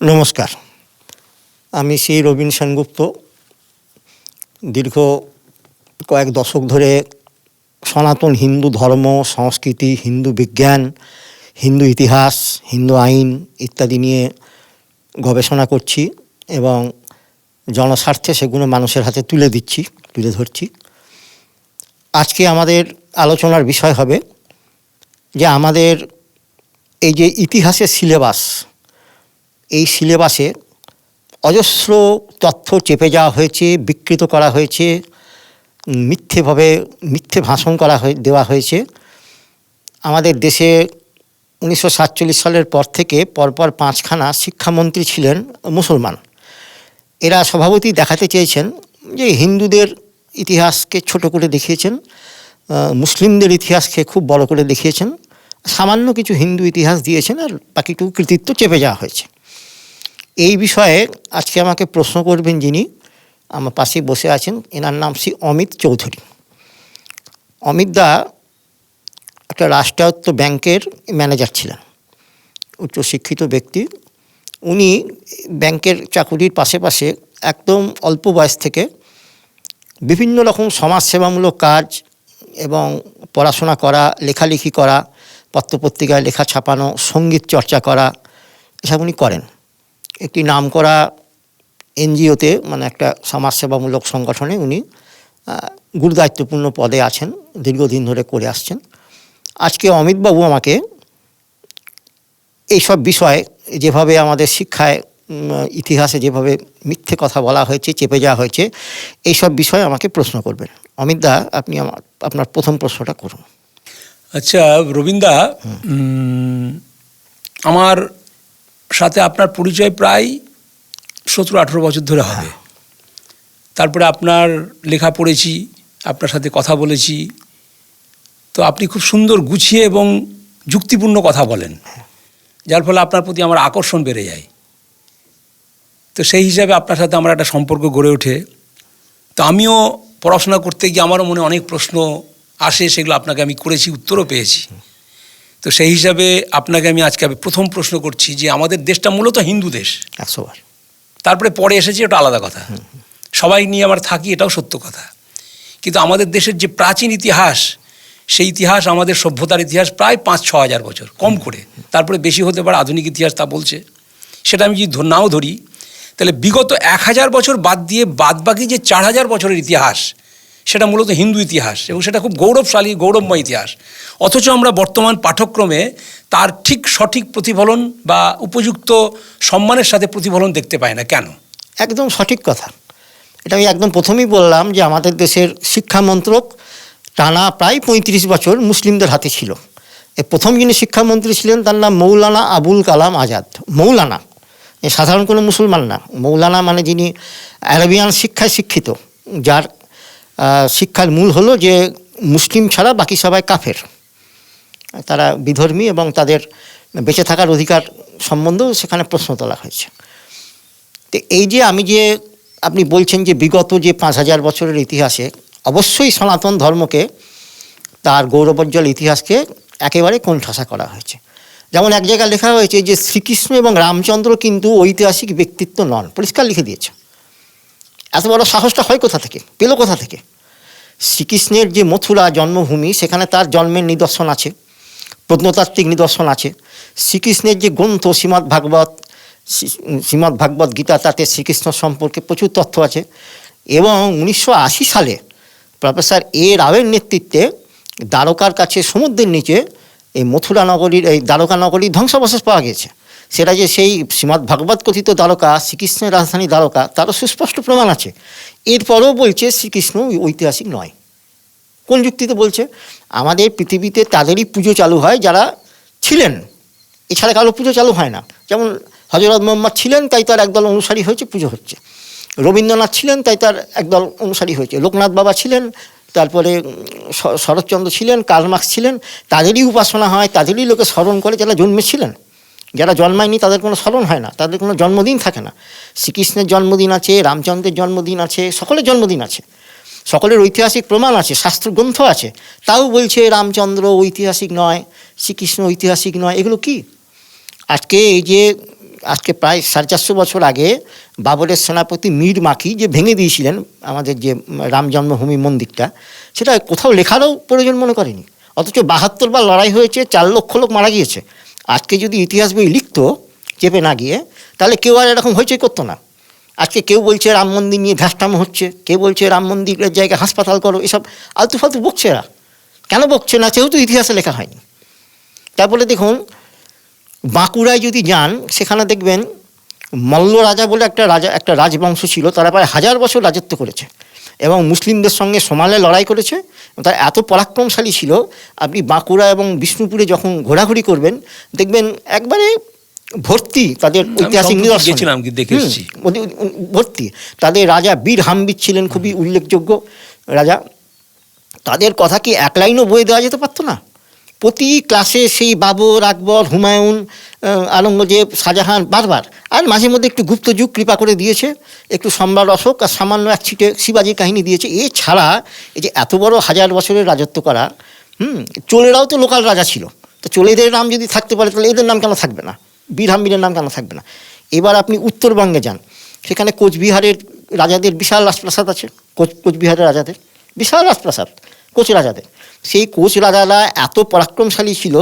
নমস্কার। আমি শ্রী রবীন সেনগুপ্ত। দীর্ঘ কয়েক দশক ধরে সনাতন হিন্দু ধর্ম, সংস্কৃতি, হিন্দু বিজ্ঞান, হিন্দু ইতিহাস, হিন্দু আইন ইত্যাদি নিয়ে গবেষণা করছি এবং জনস্বার্থে সেগুলো মানুষের হাতে তুলে দিচ্ছি, তুলে ধরছি। আজকে আমাদের আলোচনার বিষয় হবে যে আমাদের এই যে ইতিহাসের সিলেবাস এই সিলেবাসে অজস্র তথ্য চেপে যাওয়া হয়েছে, বিকৃত করা হয়েছে, মিথ্যেভাবে, মিথ্যে ভাষণ করা হয়ে, দেওয়া হয়েছে। আমাদের দেশে উনিশশো সাতচল্লিশ সালের পর থেকে পরপর পাঁচখানা শিক্ষামন্ত্রী ছিলেন মুসলমান। এরা স্বভাবতই দেখাতে চেয়েছেন যে হিন্দুদের ইতিহাসকে ছোট করে দেখিয়েছেন মুসলিমদের ইতিহাসকে খুব বড় করে দেখিয়েছেন। সামান্য কিছু হিন্দু ইতিহাস দিয়েছেন আর বাকিটুকু কৃতিত্ব চেপে যাওয়া হয়েছে। এই বিষয়ে আজকে আমাকে প্রশ্ন করবেন যিনি, আমার পাশে বসে আছেন, এনার নাম শ্রী অমিত চৌধুরী। অমিত দা একটা রাষ্ট্রায়ত্ত ব্যাংকের ম্যানেজার ছিলেন উচ্চশিক্ষিত ব্যক্তি। উনি ব্যাংকের চাকুরির পাশে পাশে একদম অল্প বয়স থেকে বিভিন্ন রকম সমাজসেবামূলক কাজ এবং পড়াশোনা করা, লেখালেখি করা, পত্রপত্রিকায় লেখা ছাপানো, সংগীত চর্চা করা, এসব উনি করেন। একটি নামকরা এনজিওতে মানে একটা সমাজসেবামূলক সংগঠনে উনি গুরুদায়িত্বপূর্ণ পদে আছেন দীর্ঘদিন ধরে করে আসছেন। আজকে অমিতবাবু আমাকে এইসব বিষয়ে যেভাবে আমাদের শিক্ষায় ইতিহাসে যেভাবে মিথ্যে কথা বলা হয়েছে চেপে যাওয়া হয়েছে এইসব বিষয়ে আমাকে প্রশ্ন করবেন। অমিত দা আপনি আমার আপনার প্রথম প্রশ্নটা করুন। আচ্ছা রবীন্দা আমার সাথে আপনার পরিচয় প্রায় সতেরো আঠেরো বছর ধরে হবে। তারপরে আপনার লেখা পড়েছি আপনার সাথে কথা বলেছি। তো আপনি খুব সুন্দর গুছিয়ে এবং যুক্তিপূর্ণ কথা বলেন যার ফলে আপনার প্রতি আমার আকর্ষণ বেড়ে যায়। তো সেই হিসাবে আপনার সাথে আমার একটা সম্পর্ক গড়ে ওঠে। তো আমিও পড়াশোনা করতে গিয়ে আমারও মনে অনেক প্রশ্ন আসে সেগুলো আপনাকে আমি করেছি উত্তরও পেয়েছি। তো সেই হিসাবে আপনাকে আমি আজকে আমি প্রথম প্রশ্ন করছি যে আমাদের দেশটা মূলত হিন্দু দেশ। একশো বার। তারপরে পরে এসেছে ওটা আলাদা কথা। সবাই নিয়ে আমার থাকি এটাও সত্য কথা। কিন্তু আমাদের দেশের যে প্রাচীন ইতিহাস সেই ইতিহাস আমাদের সভ্যতার ইতিহাস প্রায় পাঁচ ছ হাজার বছর কম করে। তারপরে বেশি হতে পারে আধুনিক ইতিহাস তা বলছে। সেটা আমি যদি নাও ধরি তাহলে বিগত এক হাজার বছর বাদ দিয়ে বাদবাকি যে চার হাজার বছরের ইতিহাস সেটা মূলত হিন্দু ইতিহাস এবং সেটা খুব গৌরবশালী, গৌরবময় ইতিহাস। অথচ আমরা বর্তমান পাঠ্যক্রমে তার ঠিক সঠিক প্রতিফলন বা উপযুক্ত সম্মানের সাথে প্রতিফলন দেখতে পাই না। কেন? একদম সঠিক কথা। এটা আমি একদম প্রথমেই বললাম যে আমাদের দেশের শিক্ষামন্ত্রক টানা প্রায় পঁয়ত্রিশ বছর মুসলিমদের হাতে ছিল। প্রথম যিনি শিক্ষামন্ত্রী ছিলেন তার নাম মৌলানা আবুল কালাম আজাদ। মৌলানা। সাধারণ কোনো মুসলমান না। মৌলানা মানে যিনি অ্যারাবিয়ান শিক্ষায় শিক্ষিত, যার শিক্ষার মূল হলো যে মুসলিম ছাড়া বাকি সবাই কাফের। তারা বিধর্মী এবং তাদের বেঁচে থাকার অধিকার সম্বন্ধেও সেখানে প্রশ্ন তোলা হয়েছে। তো এই যে আমি যে আপনি বলছেন যে বিগত যে পাঁচ হাজার বছরের ইতিহাসে অবশ্যই সনাতন ধর্মকে তার গৌরবোজ্জ্বল ইতিহাসকে একেবারে কোণঠাসা করা হয়েছে। যেমন এক জায়গায় লেখা হয়েছে যে শ্রীকৃষ্ণ এবং রামচন্দ্র কিন্তু ঐতিহাসিক ব্যক্তিত্ব নন, পরিষ্কার লিখে দিয়েছে। এত বড় সাহসটা হয় কোথা থেকে? পেল কোথা থেকে? শ্রীকৃষ্ণের যে মথুরা জন্মভূমি, সেখানে তার জন্মের নিদর্শন আছে, প্রত্নতাত্ত্বিক নিদর্শন আছে। শ্রীকৃষ্ণের যে গ্রন্থ শ্রীমদ্ ভাগবত, শ্রী- শ্রীমদ্ ভাগবত গীতা, তাতে শ্রীকৃষ্ণ সম্পর্কে প্রচুর তথ্য আছে। এবং উনিশশো আশি সালে প্রফেসর এ রাওয়ের নেতৃত্বে দ্বারকার কাছে সমুদ্রের নিচে এই মথুরা নগরীর, এই দ্বারকা নগরীর ধ্বংসাবশেষ পাওয়া গেছে সেটা যে সেই শ্রীমদ্ ভাগবত কথিত দ্বারকা, শ্রীকৃষ্ণের রাজধানী দ্বারকা, তারও সুস্পষ্ট প্রমাণ আছে। এরপরেও বলছে শ্রীকৃষ্ণ ঐতিহাসিক নয়। কোন যুক্তিতে বলছে? আমাদের পৃথিবীতে তাদেরই পুজো চালু হয় যারা ছিলেন। এছাড়া কারও পুজো চালু হয় না। যেমন হজরত মোহাম্মদ ছিলেন, তাই তার একদল অনুসারী হয়েছে, পুজো হচ্ছে। রবীন্দ্রনাথ ছিলেন, তাই তার একদল অনুসারী হয়েছে। লোকনাথ বাবা ছিলেন, তারপরে শরৎচন্দ্র ছিলেন কালমার্ক্স ছিলেন। তাদেরই উপাসনা হয়, তাদেরই লোকে স্মরণ করে যারা জন্মেছিলেন। যারা জন্মায়নি তাদের কোনো স্মরণ হয় না, তাদের কোনো জন্মদিন থাকে না। শ্রীকৃষ্ণের জন্মদিন আছে, রামচন্দ্রের জন্মদিন আছে, সকলের জন্মদিন আছে। সকলের ঐতিহাসিক প্রমাণ আছে শাস্ত্র গ্রন্থ আছে। তাও বলছে রামচন্দ্র ঐতিহাসিক নয়, শ্রীকৃষ্ণ ঐতিহাসিক নয়, এগুলো কি? আজকে এই যে, আজকে প্রায় সাড়ে চারশো বছর আগে বাবরের সেনাপতি মীর মাকি যে ভেঙে দিয়েছিলেন আমাদের যে রাম জন্মভূমি মন্দিরটা, সেটা কোথাও লেখারও প্রয়োজন মনে করেনি। অথচ বাহাত্তর বার লড়াই হয়েছে, চার লক্ষ লোক মারা গিয়েছে। আজকে যদি ইতিহাস বই লিখতো, চেপে না গিয়ে, তাহলে কেউ আর এরকম হইচই করতো না। আজকে কেউ বলছে রাম মন্দির নিয়ে ধ্যাসটামো হচ্ছে, কেউ বলছে রাম মন্দিরের জায়গায় হাসপাতাল করো, এসব আলতু ফালতু বকছে এরা। কেন বকছে না? যেহেতু ইতিহাসে লেখা হয়নি। তারপরে দেখুন, বাঁকুড়ায় যদি যান, সেখানে দেখবেন মল্ল রাজা বলে একটা রাজা, একটা রাজবংশ ছিল, তারা প্রায় হাজার বছর রাজত্ব করেছে। এবং মুসলিমদের সঙ্গে সমানে লড়াই করেছে। তারা এত পরাক্রমশালী ছিল। আপনি বাঁকুড়া এবং বিষ্ণুপুরে যখন ঘোরাঘুরি করবেন দেখবেন একবারে ভর্তি তাদের ঐতিহাসিক নিদর্শন। ভর্তি। তাদের রাজা বীর হাম্বির ছিলেন খুবই উল্লেখযোগ্য রাজা। তাদের কথা কি এক লাইনও বয়ে দেওয়া যেতে পারতো না? প্রতি ক্লাসে সেই বাবর আকবর হুমায়ুন আহ, আওরঙ্গজেব শাহজাহান বারবার। আর মাঝে মধ্যে একটু গুপ্তযুগ কৃপা করে দিয়েছে একটু সম্রাট অশোক আর সামান্য এক ছিটে শিবাজির কাহিনী দিয়েছে। এছাড়া এই যে এত বড় হাজার বছরের রাজত্ব করা হুম চোলেরাও তো লোকাল রাজা ছিল। তো চোলেদের নাম যদি থাকতে পারে তাহলে এদের নাম কেন থাকবে না? বীর হাম্বিরের নাম কেন থাকবে না? এবার আপনি উত্তরবঙ্গে যান সেখানে কোচবিহারের রাজাদের বিশাল রাজপ্রাসাদ আছে। কোচ কোচবিহারের রাজাদের বিশাল রাজপ্রাসাদ কোচ রাজাদের। সেই কোচ রাজারা এত পরাক্রমশালী ছিল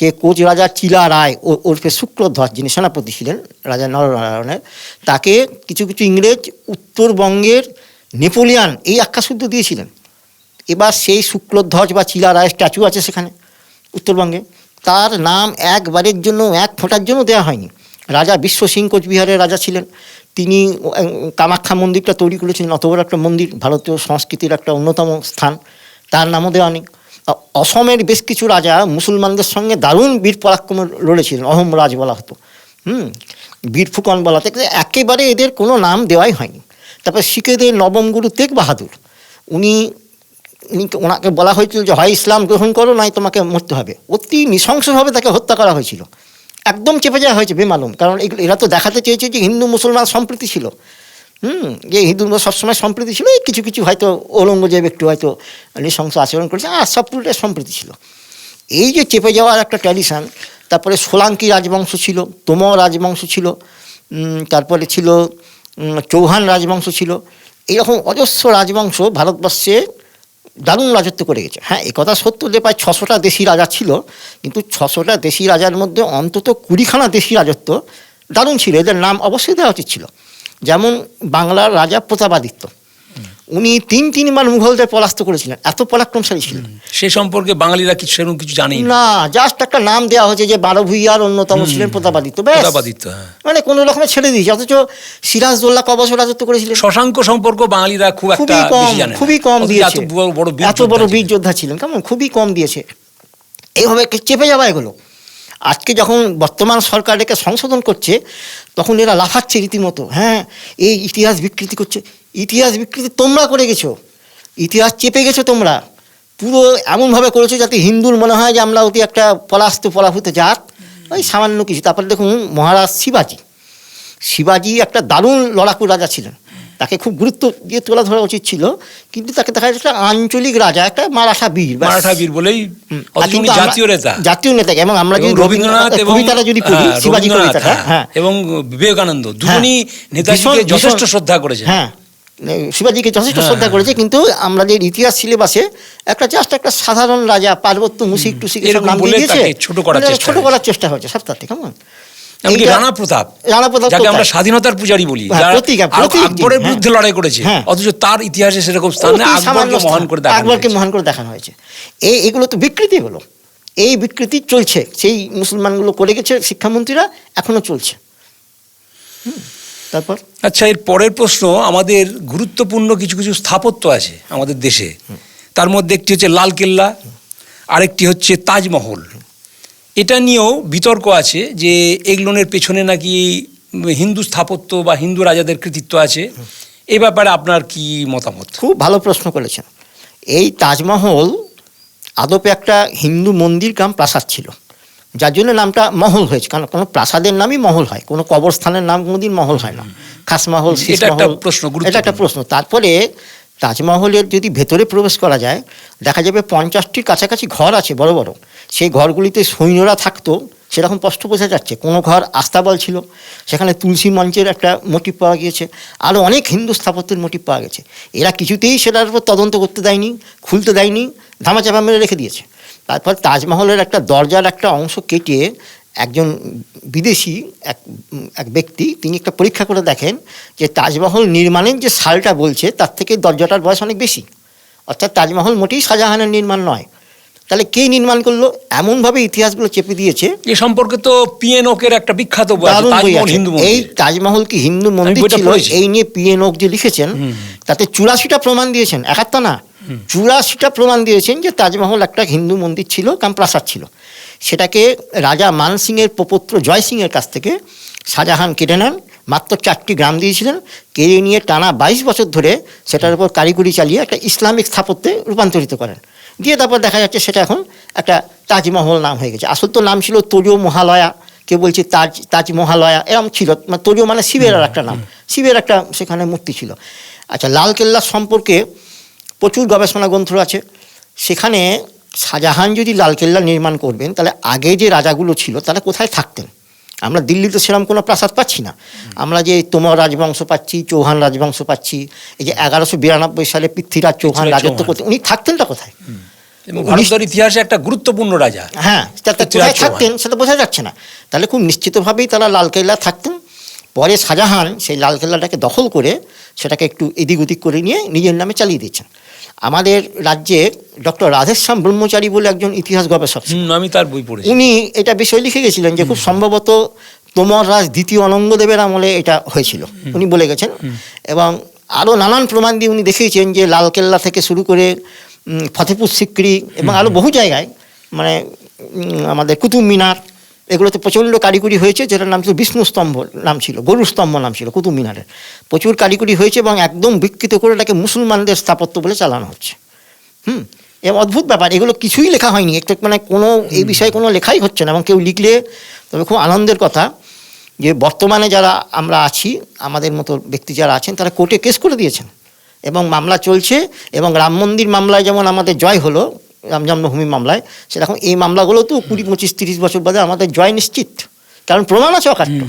যে কোচ রাজা চিলা রায় ও ওরফে শুক্রধ্বজ, যিনি সেনাপতি ছিলেন, রাজা নরনারায়ণের, তাকে কিছু কিছু ইংরেজ উত্তরবঙ্গের নেপোলিয়ান এই আখ্যা শুদ্ধ দিয়েছিলেন। এবার সেই শুক্লধ্বজ বা চিলা রায়ের স্ট্যাচু আছে সেখানে, উত্তরবঙ্গে। তার নাম একবারের জন্য, এক ফোঁটার জন্য দেওয়া হয়নি। রাজা বিশ্ব সিং কোচবিহারের রাজা ছিলেন। তিনি কামাখ্যা মন্দিরটা তৈরি করেছিলেন অত বড় একটা মন্দির, ভারতীয় সংস্কৃতির একটা অন্যতম স্থান। তার নামও দেওয়া নেই। অসমের বেশ কিছু রাজা মুসলমানদের সঙ্গে দারুণ বীর পরাক্রম লড়েছিলেন, অহম রাজ বলা হতো। হুম, বীর ফুকন বলা থেকে একেবারে এদের কোনো নাম দেওয়াই হয়নি। তারপর শিখেদের নবম গুরু তেগ বাহাদুর। উনি উনি ওনাকে বলা হয়েছিল যে, হয় ইসলাম গ্রহণ করো নয় তোমাকে মরতে হবে। অতি নৃশংসভাবে তাকে হত্যা করা হয়েছিল। একদম চেপে যাওয়া হয়েছে, বেমালুম। কারণ এরা তো দেখাতে চেয়েছে যে হিন্দু মুসলমান সম্প্রীতি ছিল। হুম যে হিন্দু সবসময় সম্প্রীতি ছিল কিছু কিছু হয়তো ঔরঙ্গজেব একটু হয়তো নৃশংস আচরণ করেছে আর সব পুরোটাই সম্প্রীতি ছিল। এই যে চেপে যাওয়ার একটা ট্র্যাডিশন তারপরে সোলাঙ্কি রাজবংশ ছিল, তোমর রাজবংশ ছিল তারপরে ছিল চৌহান রাজবংশ ছিল, এইরকম অজস্র রাজবংশ ভারতবর্ষে দারুণ রাজত্ব করে গেছে। হ্যাঁ একথা সত্য যে প্রায় ছশোটা দেশি রাজা ছিল, কিন্তু ছশোটা দেশি রাজার মধ্যে অন্তত কুড়িখানা দেশি রাজত্ব দারুণ ছিল, এদের নাম অবশ্যই দেওয়া উচিত ছিল। যেমন বাংলার রাজা প্রতাপাদিত্য উনি তিন তিনবার মুঘলদের পরাস্ত করেছিলেন এত পরাক্রমশালী ছিলেন। সে সম্পর্কে বাঙালিরা কিছু সেরকম কিছু জানি না? জাস্ট একটা নাম দেওয়া হয়েছে যে বারো ভুইয়ার অন্যতম ছিলেন প্রতাপাদিত্য প্রতাপাদিত্য হ্যাঁ। মানে কোনো রকমে ছেড়ে দিয়েছে অথচ সিরাজদৌল্লা ক বছর রাজত্ব করেছিলেন। শশাঙ্ক সম্পর্ক বাঙালিরা খুব একটা খুবই কম। খুবই কম দিয়েছে। এত বড় বীর যোদ্ধা ছিলেন কেমন? খুবই কম দিয়েছে। এইভাবে চেপে যাওয়া এগুলো। আজকে যখন বর্তমান সরকার একে সংশোধন করছে, তখন এরা লাফাচ্ছে রীতিমতো। হ্যাঁ এই ইতিহাস বিকৃতি করছে। ইতিহাস বিকৃতি তোমরা করে গেছো। ইতিহাস চেপে গেছো তোমরা। পুরো এমনভাবে করেছ যাতে হিন্দুর মনে হয় যে আমরা অতি একটা পলাস্ত পলাভূত জাত। ওই সামান্য কিছু। তারপরে দেখুন মহারাজ শিবাজি। শিবাজি একটা দারুণ লড়াকু রাজা ছিলেন। তাকে খুব গুরুত্ব দিয়ে তোলা ধরা উচিত ছিল কিন্তু তাকে দেখা যাচ্ছে আঞ্চলিক রাজা একটা মারাঠা বীর মারাঠা বীর বলেই জাতীয় নেতা জাতীয় নেতা এবং আমরা যদি রবীন্দ্রনাথ এবং কবিতাটা যদি পড়ি হ্যাঁ, শিবাজি কবিতাটা হ্যাঁ, হ্যাঁ এবং বিবেকানন্দ দুজনই হ্যাঁ। নেতাজিকে যথেষ্ট শ্রদ্ধা করেছেন হ্যাঁ শিবাজিকে যথেষ্ট শ্রদ্ধা। করেছে কিন্তু আমাদের ইতিহাস সিলেবাসে একটা জাস্ট একটা সাধারণ রাজা পার্বত্য মুসিক টুসিক নাম দিয়ে দিয়েছে ছোট করার চেষ্টা ছোট হয়েছে। হয়েছে সপ্তাহে কেমন এমনকি রানা প্রতাপ রানা প্রতাপ যাকে আমরা স্বাধীনতার পূজারী বলি হ্যাঁ, প্রতীক আকবরের বিরুদ্ধে হ্যাঁ। লড়াই করেছে হ্যাঁ। অথচ তার ইতিহাসে সেরকম স্থান আকবরকে মহান করে দেখানো আকবরকে। মহান করে দেখানো হয়েছে। এই এগুলো তো বিকৃতি হলো। এই বিকৃতি চলছে। সেই মুসলমানগুলো করে গেছে শিক্ষামন্ত্রীরা এখনও চলছে। তারপর? আচ্ছা এর পরের প্রশ্ন আমাদের গুরুত্বপূর্ণ কিছু কিছু স্থাপত্য আছে আমাদের দেশে। তার মধ্যে একটি হচ্ছে লাল কেল্লা আরেকটি হচ্ছে তাজমহল। এটা নিয়েও বিতর্ক আছে যে এগুলোনের পেছনে নাকি হিন্দু স্থাপত্য বা হিন্দু রাজাদের কৃতিত্ব আছে। এ ব্যাপারে আপনার কি মতামত? খুব ভালো প্রশ্ন করেছেন। এই তাজমহল আদপে একটা হিন্দু মন্দির কাম প্রাসাদ ছিল। যার জন্য নামটা মহল হয়েছে। কারণ কোনো প্রাসাদের নামই মহল হয়। কোনো কবরস্থানের নাম কোনোদিন মহল হয় না। খাসমহল এটা একটা প্রশ্ন, এটা একটা প্রশ্ন। তারপরে তাজমহলের যদি ভেতরে প্রবেশ করা যায় দেখা যাবে পঞ্চাশটির কাছাকাছি ঘর আছে বড় বড়। সেই ঘরগুলিতে সৈন্যরা থাকতো, সেরকম স্পষ্ট বোঝা যাচ্ছে। কোনো ঘর আস্তাবল ছিল। সেখানে তুলসী মঞ্চের একটা মোটিভ পাওয়া গিয়েছে। আরও অনেক হিন্দু স্থাপত্যের মোটিভ পাওয়া গেছে। এরা কিছুতেই সেটার উপর তদন্ত করতে দেয়নি, খুলতে দেয়নি, ধামাচাপা মেরে রেখে দিয়েছে। তারপর তাজমহলের একটা দরজার একটা অংশ কেটে একজন বিদেশি, এক এক ব্যক্তি, তিনি একটা পরীক্ষা করে দেখেন যে তাজমহল নির্মাণের যে সালটা বলছে, তার থেকে দরজাটার বয়স অনেক বেশি। অর্থাৎ তাজমহল মোটেই শাহজাহানের নির্মাণ নয়। তাহলে কে নির্মাণ করল? এমনভাবে ইতিহাসগুলো চেপে দিয়েছে। এ সম্পর্কে তো পিএনওকের একটা বিখ্যাত বই। হিন্দু এই তাজমহল কি হিন্দু মন্দির ছিল? এই নিয়ে পিএনওক যে লিখেছেন তাতে চুরাশিটা প্রমাণ দিয়েছেন। একাত্তা না চুরাশিটা প্রমাণ দিয়েছেন যে তাজমহল একটা হিন্দু মন্দির ছিল কাম প্রাসাদ ছিল। সেটাকে রাজা মান সিংয়ের প্রপত্র জয় সিংয়ের কাছ থেকে শাহজাহান কেটে নেন। মাত্র চারটি গ্রাম দিয়েছিলেন। কেড়ে নিয়ে টানা বাইশ বছর ধরে সেটার উপর কারিগরি চালিয়ে একটা ইসলামিক স্থাপত্যে রূপান্তরিত করেন। দিয়ে তারপর দেখা যাচ্ছে সেটা এখন একটা তাজমহল নাম হয়ে গেছে। আসল তো নাম ছিল তোজো মহালয়া। কেউ বলছে তাজ তাজ মহালয়া এরম ছিল। মানে তোজো মানে শিবের আর একটা নাম। শিবের একটা সেখানে মূর্তি ছিল। আচ্ছা লালকেল্লা সম্পর্কে প্রচুর গবেষণা গ্রন্থ আছে। সেখানে শাহজাহান যদি লালকেল্লা নির্মাণ করবেন, তাহলে আগে যে রাজাগুলো ছিল, তারা কোথায় থাকতেন? আমরা দিল্লিতে সেরকম কোনো প্রাসাদ পাচ্ছি না। আমরা যে তোমার রাজবংশ পাচ্ছি চৌহান রাজবংশ পাচ্ছি এই যে এগারোশো বিরানব্বই সালে পৃথ্বীরাজ চৌহান রাজত্ব করতে উনি থাকতেন থাকতেনটা কোথায়? ভারতের ইতিহাসে একটা গুরুত্বপূর্ণ রাজা হ্যাঁ থাকতেন সেটা বোঝা যাচ্ছে না। তাহলে খুব নিশ্চিতভাবেই তারা লালকেল্লা থাকতেন। পরে শাহজাহান সেই লালকেল্লাটাকে দখল করে সেটাকে একটু এদিক ওদিক করে নিয়ে নিজের নামে চালিয়ে দিচ্ছেন আমাদের রাজ্যে ডক্টর রাধেশ্যাম ব্রহ্মচারী বলে একজন ইতিহাস গবেষক। আমি তার বই পড়েছি। উনি এটা বিষয় লিখে গেছিলেন যে খুব সম্ভবত তোমর রাজ দ্বিতীয় অনঙ্গদেবের আমলে এটা হয়েছিল। উনি বলে গেছেন। এবং আরও নানান প্রমাণ দিয়ে উনি দেখিয়েছেন যে লালকেল্লা থেকে শুরু করে ফতেপুর সিক্রি এবং আরও বহু জায়গায় মানে আমাদের কুতুব মিনার এগুলোতে প্রচণ্ড কারিগরি হয়েছে যেটার নাম ছিল বিষ্ণু স্তম্ভ নাম ছিল গরু স্তম্ভ নাম ছিল কুতুব মিনারের। প্রচুর কারিগরি হয়েছে এবং একদম বিকৃত করে এটাকে মুসলমানদের স্থাপত্য বলে চালানো হচ্ছে। হুম এবং অদ্ভুত ব্যাপার এগুলো কিছুই লেখা হয়নি একটু মানে কোনো এই বিষয়ে কোনো লেখাই হচ্ছে না এবং কেউ লিখলে তবে খুব আনন্দের কথা যে বর্তমানে যারা আমরা আছি আমাদের মতো ব্যক্তি যারা আছেন তারা কোর্টে কেস করে দিয়েছেন। এবং মামলা চলছে এবং রাম মন্দির মামলায় যেমন আমাদের জয় হলো জন্মভূমি মামলায় সেরকম এই মামলাগুলো তো কুড়ি পঁচিশ তিরিশ বছর বাদে আমাদের জয় নিশ্চিত। কারণ প্রমাণ আছে অকাট্য।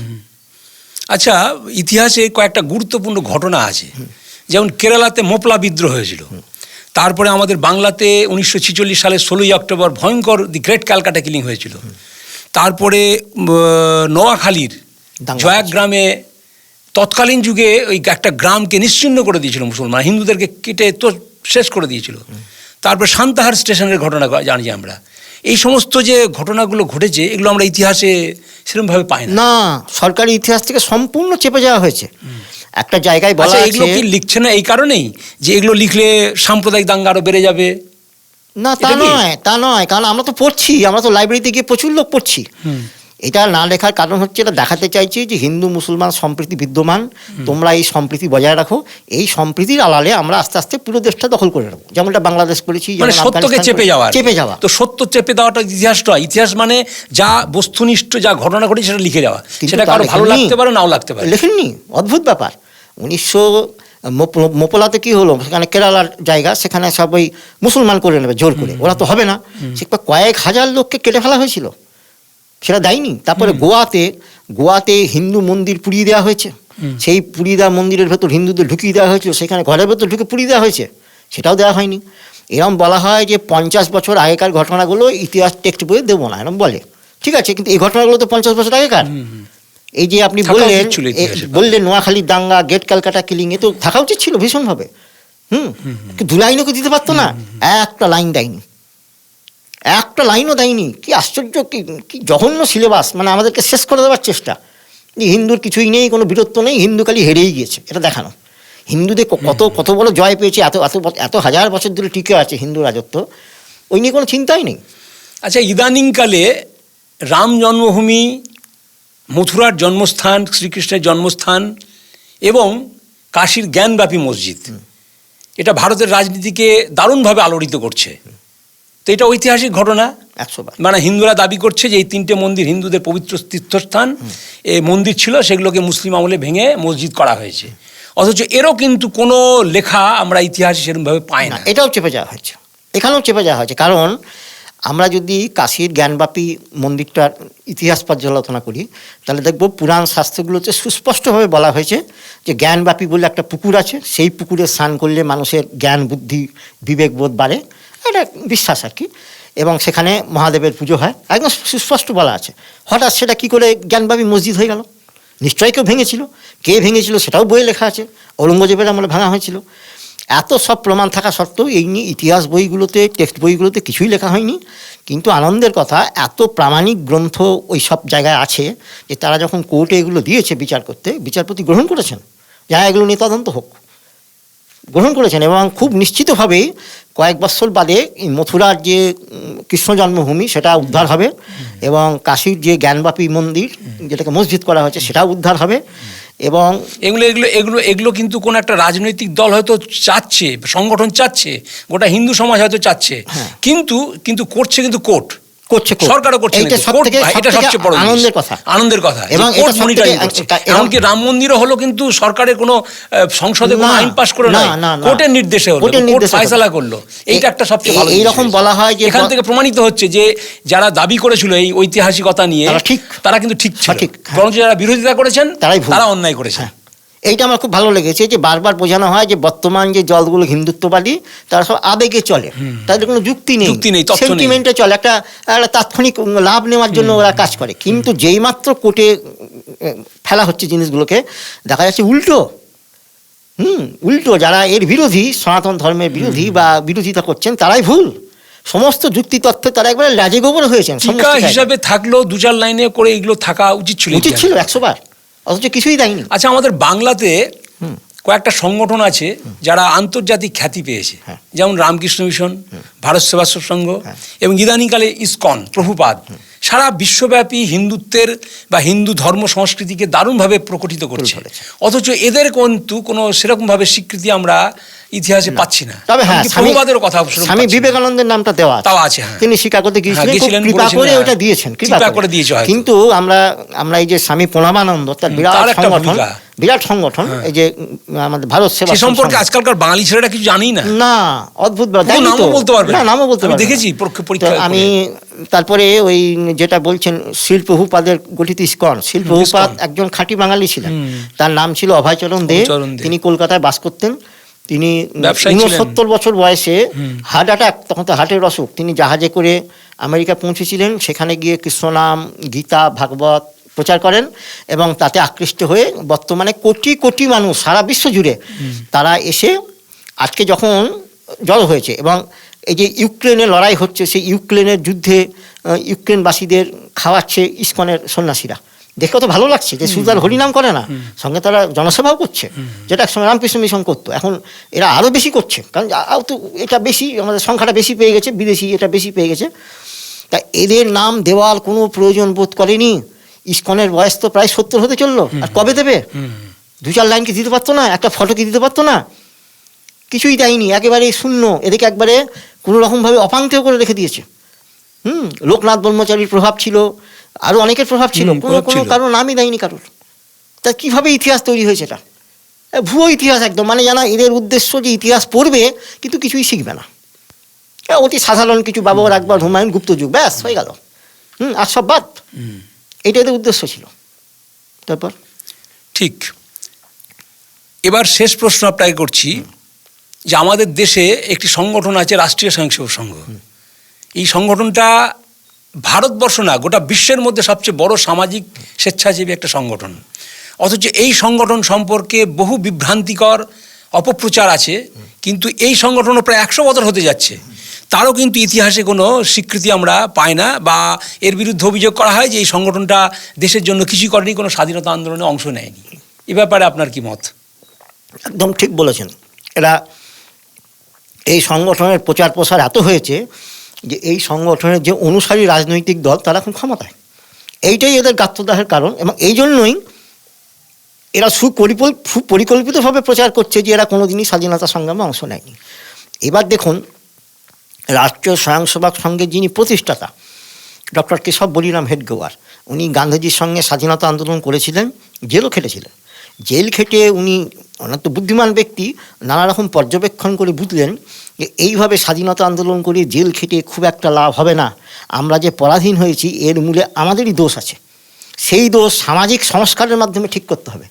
আচ্ছা ইতিহাসে কয়েকটা গুরুত্বপূর্ণ ঘটনা আছে। যেমন কেরালাতে মোপলা বিদ্রোহ হয়েছিল। তারপরে আমাদের বাংলাতে উনিশশো ছিচল্লিশ সালের ষোলোই অক্টোবর ভয়ঙ্কর দি গ্রেট ক্যালকাটা কিলিং হয়েছিল। তারপরে নোয়াখালীর জয়াগ্রামে তৎকালীন যুগে ওই একটা গ্রামকে নিশ্চিন্ন করে দিয়েছিল মুসলমান। হিন্দুদেরকে কেটে তো শেষ করে দিয়েছিল। তারপরে সান্তাহার স্টেশনের ঘটনা জানি আমরা। এই সমস্ত যে ঘটনাগুলো ঘটেছে এগুলো আমরা ইতিহাসে সেরকমভাবে পাই না। না সরকারি ইতিহাস থেকে সম্পূর্ণ চেপে যাওয়া হয়েছে। একটা জায়গায় বলা আচ্ছা এগুলো কি লিখছে না এই কারণেই? যে এগুলো লিখলে সাম্প্রদায়িক দাঙ্গা আরও বেড়ে যাবে? না তা নয় তা নয় কারণ আমরা তো পড়ছি আমরা তো লাইব্রেরিতে গিয়ে প্রচুর লোক পড়ছি। এটা না লেখার কারণ হচ্ছে এটা দেখাতে চাইছি যে হিন্দু মুসলমান সম্প্রীতি বিদ্যমান। তোমরা এই সম্প্রীতি বজায় রাখো। এই সম্প্রীতির আড়ালে আমরা আস্তে আস্তে পুরো দেশটা দখল করে রাখব যেমনটা বাংলাদেশ করেছি মানে সত্যকে চেপে যাওয়া চেপে যাওয়া। তো সত্য চেপে দেওয়াটা ইতিহাস নয়। ইতিহাস মানে যা বস্তুনিষ্ঠ যা ঘটনা ঘটেছে সেটা লিখে যাওয়া সেটা কারও ভালো লাগতে পারে নাও লাগতে পারে। লেখেননি। অদ্ভুত ব্যাপার। উনিশশো মোপ- মোপলাতে কি হলো? সেখানে কেরালার জায়গা সেখানে সব ওই মুসলমান করে নেবে জোর করে। ওরা তো হবে না। সে কয়েক হাজার লোককে কেটে ফেলা হয়েছিল। সেটা দেয়নি। তারপরে গোয়াতে গোয়াতে হিন্দু মন্দির পুড়িয়ে দেওয়া হয়েছে। সেই পুড়িয়ে দেওয়া মন্দিরের ভেতর হিন্দুদের ঢুকিয়ে দেওয়া হয়েছিল সেখানে ঘরের ভেতর ঢুকে পুড়িয়ে দেওয়া হয়েছে। সেটাও দেওয়া হয়নি। এরম বলা হয় যে পঞ্চাশ বছর আগেকার ঘটনাগুলো ইতিহাস টেক্সট বইয়ে দেবো না এরম বলে। ঠিক আছে কিন্তু এই ঘটনাগুলো তো পঞ্চাশ বছর আগেকার। এই যে আপনি বললেন। বললেন নোয়াখালীর দাঙ্গা গেট ক্যালকাটা কিলিং এ তো থাকা উচিত ছিল ভীষণভাবে। হুম? দু লাইনও দিতে পারতো না? একটা লাইন দেয়নি। একটা লাইনও দেয়নি। কি আশ্চর্য কি কি জঘন্য সিলেবাস। মানে আমাদেরকে শেষ করে দেওয়ার চেষ্টা। যে হিন্দুর কিছুই নেই কোনো বীরত্ব নেই হিন্দু খালি হেরেই গিয়েছে। এটা দেখানো। হিন্দুদের কত কত বড় জয় পেয়েছে এত এত এত হাজার বছর ধরে টিকে আছে হিন্দু রাজত্ব। ওই নিয়ে কোনো চিন্তাই নেই। আচ্ছা ইদানিংকালে রাম জন্মভূমি মথুরার জন্মস্থান শ্রীকৃষ্ণের জন্মস্থান এবং কাশীর জ্ঞানব্যাপী মসজিদ। এটা ভারতের রাজনীতিকে দারুণভাবে আলোড়িত করছে। তো এটা ঐতিহাসিক ঘটনা। একশো মানে হিন্দুরা দাবি করছে যে এই তিনটে মন্দির হিন্দুদের পবিত্র তীর্থস্থান। এই মন্দির ছিল সেগুলোকে মুসলিম আমলে ভেঙে মসজিদ করা হয়েছে। অথচ এরও কিন্তু কোনো লেখা আমরা ইতিহাসে সেরকমভাবে পাই না। এটাও চেপে যাওয়া হয়েছে। এখানেও চেপে যাওয়া হয়েছে। কারণ আমরা যদি কাশীর জ্ঞানবাপী মন্দিরটার ইতিহাস পর্যালোচনা করি তাহলে দেখব পুরাণ শাস্ত্রগুলোতে সুস্পষ্টভাবে বলা হয়েছে যে জ্ঞানবাপী বলে একটা পুকুর আছে। সেই পুকুরে স্নান করলে মানুষের জ্ঞান বুদ্ধি বিবেকবোধ বাড়ে। এটা বিশ্বাস আর কি। এবং সেখানে মহাদেবের পুজো হয়। একদম সুস্পষ্ট বলা আছে। হঠাৎ সেটা কি করে জ্ঞানবাপী মসজিদ হয়ে গেল? নিশ্চয়ই কেউ ভেঙেছিল। কে ভেঙেছিল সেটাও বইয়ে লেখা আছে। ঔরঙ্গজেবের আমলে ভাঙা হয়েছিল। এত সব প্রমাণ থাকা সত্ত্বেও এই নিয়ে ইতিহাস বইগুলোতে, টেক্সট বইগুলোতে কিছুই লেখা হয়নি। কিন্তু আনন্দের কথা, এত প্রামাণিক গ্রন্থ ওই সব জায়গায় আছে যে তারা যখন কোর্টে এগুলো দিয়েছে বিচার করতে, বিচারপতি গ্রহণ করেছেন। যা এগুলো নিয়ে তদন্ত হোক। গ্রহণ করেছেন এবং খুব নিশ্চিতভাবেই কয়েক বছর বাদে মথুরার যে কৃষ্ণ জন্মভূমি সেটা উদ্ধার হবে এবং কাশীর যে জ্ঞানবাপী মন্দির যেটাকে মসজিদ করা হয়েছে সেটাও উদ্ধার হবে এবং এগুলো এগুলো এগুলো এগুলো কিন্তু কোন একটা রাজনৈতিক দল হয়তো চাচ্ছে সংগঠন চাচ্ছে গোটা হিন্দু সমাজ হয়তো চাচ্ছে হ্যাঁ। কিন্তু কিন্তু করছে কিন্তু কোর্ট করছে সরকারও করছে এইটা কিন্তু। সব কোর্ট- থেকে এটা সবচেয়ে বড় আনন্দের কথা। আনন্দের কথা। এবং এটা মনিটরিং করছে। এমনকি রাম মন্দিরও হলো কিন্তু সরকারের কোনো সংসদে কোনো আইন পাস করে না। কোর্টের নির্দেশে হলো। কোর্ট ফয়সালা করল। এইটা একটা সবচেয়ে ভালো এইরকম বলা হয় যে এখান থেকে প্রমাণিত হচ্ছে যে যারা দাবি করেছিল এই ঐতিহাসিকতা নিয়ে তারা ঠিক। তারা কিন্তু ঠিক ছিল। বরঞ্চ যারা বিরোধিতা করেছেন তারাই তারা অন্যায় করেছেন। হ্যাঁ। এইটা আমার খুব ভালো লেগেছে যে বারবার বোঝানো হয় যে বর্তমান যে জলগুলো হিন্দুত্ববাদী তারা সব আবেগে চলে। তাদের কোনো যুক্তি নেই। যুক্তি নেই, সেন্টিমেন্টে চলে। একটা একটা তাৎক্ষণিক লাভ নেওয়ার জন্য ওরা কাজ করে। কিন্তু যেই মাত্র কোর্টে ফেলা হচ্ছে জিনিসগুলোকে দেখা যাচ্ছে উল্টো। হুম উল্টো যারা এর বিরোধী সনাতন ধর্মের বিরোধী বা বিরোধিতা করছেন তারাই ভুল। সমস্ত যুক্তি তথ্যে তারা একবারে লাজে গোবর হয়েছেন। হিসাবে থাকলেও দু চার লাইনে করে এগুলো থাকা উচিত ছিল উচিত ছিল একশো বার। অথচ কিছুই দেয়নি। আচ্ছা আমাদের বাংলাতে কয়েকটা সংগঠন আছে যারা আন্তর্জাতিক খ্যাতি পেয়েছে। হ্যাঁ। যেমন রামকৃষ্ণ মিশন ভারত সেবাশ্রম সংঘ হ্যাঁ। এবং ইদানিংকালে ইসকন প্রভুপাদ। সারা বিশ্বব্যাপী হিন্দুত্বের বা হিন্দু ধর্ম সংস্কৃতিকে দারুণভাবে প্রকটিত করছে। অথচ এদের কিন্তু কোনো সেরকমভাবে স্বীকৃতি আমরা ইতিহাসে পাচ্ছি না। তবে হ্যাঁ এমনকি কথা স্বামী বিবেকানন্দের নামটা দেওয়া তাও আছে, হ্যাঁ। তিনি শিকাগোতে গিয়েছিলেন খুব কৃপা করে হ্যাঁ। ওটা দিয়েছেন। কৃপা করে দিয়েছে কিন্তু আমরা আমরা এই যে স্বামী প্রণামানন্দ তার বিরাট সংগঠন বিরাট সংগঠন এই যে আমাদের ভারত সেবা সে সম্পর্কে আজকালকার বাঙালি ছেলেরা কিছু জানি না। না অদ্ভুত ব্যাপার। নামও বলতে পারবে না। নামও বলতে পারবে দেখেছি পরীক্ষা- পরীক্ষা আমি তারপরে ওই যেটা বলছেন শিল্পহুপাদের গঠিত ইস্কন শিল্পহুপাদ। একজন খাঁটি বাঙালি ছিলেন। তার নাম ছিল অভয়চরণ দে। তিনি কলকাতায় বাস করতেন। তিনি। উনসত্তর বছর বয়সে হার্ট অ্যাটাক তখন তো হার্টের অসুখ তিনি জাহাজে করে আমেরিকা পৌঁছেছিলেন। সেখানে গিয়ে কৃষ্ণনাম গীতা ভাগবত প্রচার করেন এবং তাতে আকৃষ্ট হয়ে বর্তমানে কোটি কোটি মানুষ সারা বিশ্ব জুড়ে তারা এসে আজকে যখন জড়ো হয়েছে এবং এই যে ইউক্রেনে লড়াই হচ্ছে সেই ইউক্রেনের যুদ্ধে ইউক্রেনবাসীদের খাওয়াচ্ছে ইস্কনের সন্ন্যাসীরা। দেখে তো ভালো লাগছে যে শুধু আর হরিনাম করে না। সঙ্গে তারা জনসেবাও করছে যেটা একসময় রামকৃষ্ণ মিশন করতো। এখন এরা আরও বেশি করছে কারণ তো এটা বেশি আমাদের সংখ্যাটা বেশি পেয়ে গেছে বিদেশি এটা বেশি পেয়ে গেছে। তা এদের নাম দেওয়ার কোনো প্রয়োজন বোধ করেনি। ইস্কনের বয়স তো প্রায় সত্তর হতে চলল। আর কবে দেবে? দু চার লাইন কি দিতে পারতো না? একটা ফটো কি দিতে পারতো না? কিছুই দেয়নি একেবারে শূন্য। এদেরকে একবারে কোনো রকমভাবে অপাঙ্ক্তেয় করে রেখে দিয়েছে। হুম লোকনাথ ব্রহ্মচারীর প্রভাব ছিল আরও অনেকের প্রভাব ছিল কোনো কোনো। কারও নামই দেয়নি কারোর। তা কীভাবে ইতিহাস তৈরি হয়েছে এটা? ভুয়ো ইতিহাস একদম মানে জানা এদের উদ্দেশ্য যে ইতিহাস পড়বে কিন্তু কিছুই শিখবে না। অতি সাধারণ কিছু বাবর একবার হুমায়ুন গুপ্ত যুগ ব্যাস হয়ে গেল। হুম আর সব বাদ। এটা এদের উদ্দেশ্য ছিল। তারপর? ঠিক। এবার শেষ প্রশ্ন আপনাকে করছি। যে আমাদের দেশে একটি সংগঠন আছে, রাষ্ট্রীয় স্বয়ংসেবক সংঘ। এই সংগঠনটা ভারতবর্ষ না, গোটা বিশ্বের মধ্যে সবচেয়ে বড় সামাজিক স্বেচ্ছাসেবী একটা সংগঠন। অথচ এই সংগঠন সম্পর্কে বহু বিভ্রান্তিকর অপপ্রচার আছে, কিন্তু এই সংগঠনও প্রায় একশো বছর হতে যাচ্ছে। তারও কিন্তু ইতিহাসে কোনো স্বীকৃতি আমরা পাই না, বা এর বিরুদ্ধে অভিযোগ করা হয় যে এই সংগঠনটা দেশের জন্য কিছুই করেনি, কোনো স্বাধীনতা আন্দোলনে অংশ নেয়নি। এ ব্যাপারে আপনার কি মত? একদম ঠিক বলেছেন। এরা এই সংগঠনের প্রচার প্রসার এত হয়েছে যে এই সংগঠনের যে অনুসারী রাজনৈতিক দল, তারা এখন ক্ষমতায়। এইটাই এদের গাত্রদাহের কারণ এবং এই জন্যই এরা সুপরিকল সুপরিকল্পিতভাবে প্রচার করছে যে এরা কোনোদিনই স্বাধীনতা সংগ্রামে অংশ নেয়নি। এবার দেখুন, রাষ্ট্রীয় স্বয়ংসেবক সংঘের যিনি প্রতিষ্ঠাতা, ডক্টর কেশব বলিরাম হেডগোয়ার, উনি গান্ধীজির সঙ্গে স্বাধীনতা আন্দোলন করেছিলেন, জেলও খেটেছিলেন। জেল খেটে উনি অনেক তো বুদ্ধিমান ব্যক্তি, নানা রকম পর্যবেক্ষণ করে বুঝলেন যে এইভাবে স্বাধীনতা আন্দোলন করে জেল খেটে খুব একটা লাভ হবে না। আমরা যে পরাধীন হয়েছি, এর মূলে আমাদেরই দোষ আছে। সেই দোষ সামাজিক সংস্কারের মাধ্যমে ঠিক করতে হবে।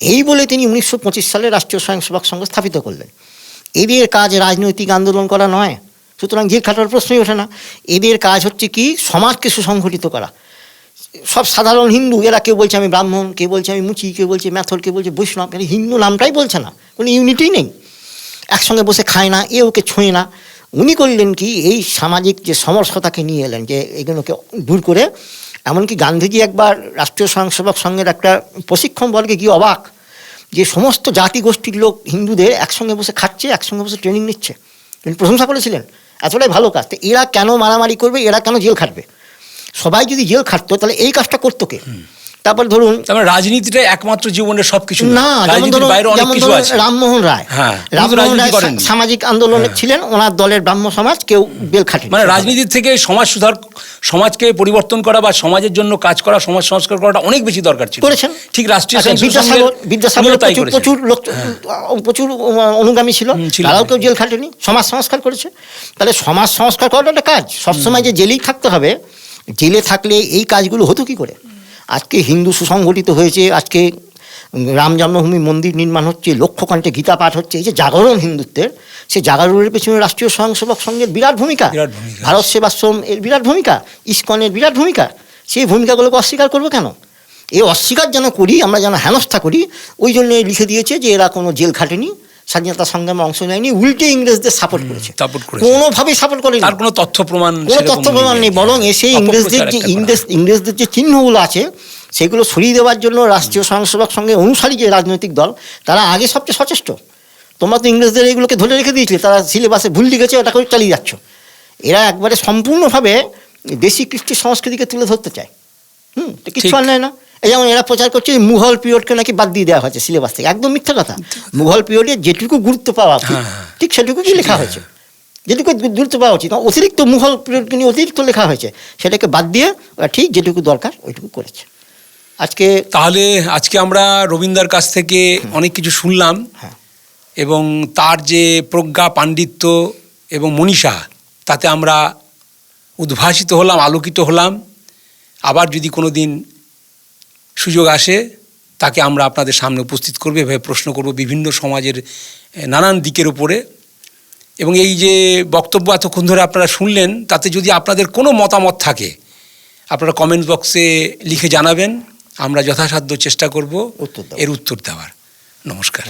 এই বলে তিনি উনিশশো পঁচিশ সালে রাষ্ট্রীয় স্বয়ংসেবক সংঘ স্থাপিত করলেন। এদের কাজ রাজনৈতিক আন্দোলন করা নয়। সুতরাং জেল খাটার প্রশ্নই ওঠে না। এদের কাজ হচ্ছে কি? সমাজকে সুসংগঠিত করা। সব সাধারণ হিন্দু, এরা কেউ বলছে আমি ব্রাহ্মণ, কেউ বলছে আমি মুচি, কেউ বলছে ম্যাথল, কেউ বলছে বৈষ্ণব, এরা হিন্দু নামটাই বলছে না। কোনো ইউনিটি নেই। একসঙ্গে বসে খায় না, এ ওকে ছোঁয় না। উনি করলেন কি, এই সামাজিক যে সমরসতাকে নিয়ে এলেন, যে এগুলোকে দূর করে, এমনকি গান্ধীজি একবার রাষ্ট্রীয় স্বয়ংসেবক সংঘের একটা প্রশিক্ষণ বলকে গিয়ে অবাক, যে সমস্ত জাতি গোষ্ঠীর লোক হিন্দুদের একসঙ্গে বসে খাচ্ছে, একসঙ্গে বসে ট্রেনিং নিচ্ছে। তিনি প্রশংসা করেছিলেন, এতটাই ভালো কাজ। তো এরা কেন মারামারি করবে, এরা কেন জেল খাটবে? সবাই যদি জেল খাটতো তাহলে এই কাজটা করতো কে? তারপর ধরুন মানে রাজনীতিটা একমাত্র জীবনের সবকিছু না। যেমন ধরুন যেমন ধরুন রামমোহন রায়। হ্যাঁ, রামমোহন রায় সামাজিক আন্দোলনে ছিলেন ওনার দলের ব্রাহ্ম সমাজ কেউ বেল খাটে মানে রাজনীতির থেকে সমাজ সুধার সমাজকে পরিবর্তন করা বা সমাজের জন্য কাজ করা সমাজ সংস্কার করাটা অনেক বেশি দরকার ছিল। করেছেন। ঠিক রাষ্ট্রীয় আচ্ছা, বিদ্যাসাগর বিদ্যাসাগর প্রচুর লোক প্রচুর অনুগামী ছিল। তারাও কেউ জেল খাটেনি। সমাজ সংস্কার করেছে। তাহলে সমাজ সংস্কার করাটা একটা কাজ। সবসময় যে জেলেই থাকতে হবে জেলে থাকলে এই কাজগুলো হতো কি করে? আজকে হিন্দু সুসংগঠিত হয়েছে আজকে রাম জন্মভূমি মন্দির নির্মাণ হচ্ছে লক্ষ্যকণ্ঠে গীতা পাঠ হচ্ছে এই যে জাগরণ হিন্দুত্বের সে জাগরণের পেছনে রাষ্ট্রীয় স্বয়ংসেবক সংঘের বিরাট ভূমিকা। ভারত সেবাশ্রম এর বিরাট ভূমিকা ইস্কনের বিরাট ভূমিকা সেই ভূমিকাগুলোকে অস্বীকার করব কেন? এই অস্বীকার যেন করি আমরা যেন হেনস্থা করি ওই জন্য লিখে দিয়েছে যে এরা কোনো জেল খাটেনি স্বাধীনতা সংগ্রামে অংশ নেয়নি উল্টে ইংরেজদের সাপোর্ট করেছে কোনোভাবেই সাপোর্ট করেনি। তার কোনো তথ্য প্রমাণ কোনো তথ্য প্রমাণ নেই। বরং এসে ইংরেজদের যে ইংরেজ ইংরেজদের যে চিহ্নগুলো আছে সেগুলো সরিয়ে দেওয়ার জন্য রাষ্ট্রীয় স্বয়ংসেবক সঙ্গে অনুসারী যে রাজনৈতিক দল তারা আগে সবচেয়ে সচেষ্ট। তোমরা তো ইংরেজদের এগুলোকে ধরে রেখে দিয়েছিলে তারা সিলেবাসে ভুল লিখেছে ওটা করে চালিয়ে যাচ্ছ। এরা একবারে সম্পূর্ণভাবে দেশি কৃষ্টি সংস্কৃতিকে তুলে ধরতে চায়। হুম তো কিছু আর নেয় না। যেমন এরা প্রচার করছে মুঘল পিরিয়ডকে নাকি বাদ দিয়ে দেওয়া হয়েছে সিলেবাস থেকে। একদম মিথ্যা কথা। মুঘল পিরিয়ডে যেটুকু গুরুত্ব পাওয়া হ্যাঁ, হ্যাঁ। ঠিক সেটুকুই লেখা হয়েছে। যেটুকু গুরুত্ব পাওয়া উচিত। অতিরিক্ত মুঘল পিরিয়ডকে নিয়ে অতিরিক্ত লেখা হয়েছে সেটাকে বাদ দিয়ে ওরা ঠিক যেটুকু দরকার ওইটুকু করেছে। আজকে তাহলে আজকে আমরা রবীন্দ্রার কাছ থেকে অনেক কিছু শুনলাম। হ্যাঁ। এবং তার যে প্রজ্ঞা পাণ্ডিত্য এবং মনীষা তাতে আমরা উদ্ভাসিত হলাম আলোকিত হলাম। আবার যদি কোনো দিন সুযোগ আসে তাকে আমরা আপনাদের সামনে উপস্থিত করব এভাবে প্রশ্ন করব বিভিন্ন সমাজের নানান দিকের উপরে। এবং এই যে বক্তব্য এতক্ষণ ধরে আপনারা শুনলেন তাতে যদি আপনাদের কোনো মতামত থাকে আপনারা কমেন্ট বক্সে লিখে জানাবেন আমরা যথাসাধ্য চেষ্টা করব। এর উত্তর দেওয়ার। নমস্কার।